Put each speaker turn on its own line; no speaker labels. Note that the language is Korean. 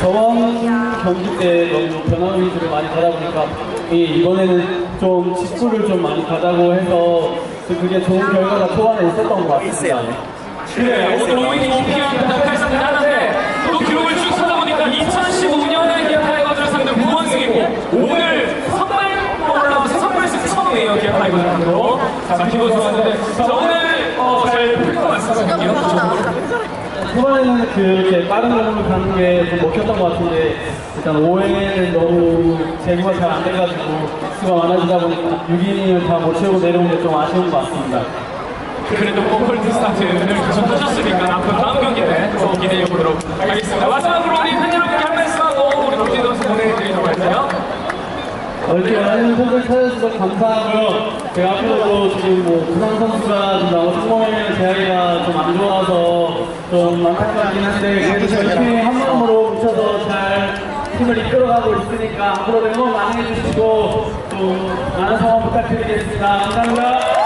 경기 때 너무 변화의 위주를 많이 가다 보니까 이 이번에는 좀 직구를 좀 많이 가자고 해서 그게 좋은 결과가 초반에 있었던 것 같습니다.
그래, 오늘 오인이 기억이 부탁하셨는데 하는데 또 기록을 쭉 쓰다 보니까 2015년에 기아 타이거즈를 상대로 9원승이고 오늘 선발 올라와서 선발승 처음이에요 기아 타이거즈로 자 기분 좋았는데. 자 오늘 어, 잘 풀릴 것 같습니다
초반에는 그렇게 빠른 공을 가는 게 좀 먹혔던 것 같은데 일단 5회는 너무 제구가 잘 안 돼가지고 수가 많아지다 보니까 6이닝을 다 못 채우고 내려온 게 좀 아쉬운 것 같습니다.
그래도 홈플트 스타트를 계속 하셨으니까 앞으로 다음 경기 때또 기대해 보도록 하겠습니다 마지막으로 우리 팬 여러분께 한 말씀 하고 우리 박진 선수 보내드리도록 할게요
이렇게 많은 팬들 찾아주셔서 감사하고요. 제가 앞으로도 지금 뭐 부상 선수가 좀 나고 성공의 제약이가 좀 안 좋아서 좀 안타깝긴 한데 그래도 열심히 한 마음으로 뭉쳐서 잘 팀을 이끌어가고 있으니까 앞으로도 응원 많이 해주시고 좀 많은 성원 부탁드리겠습니다. 감사합니다.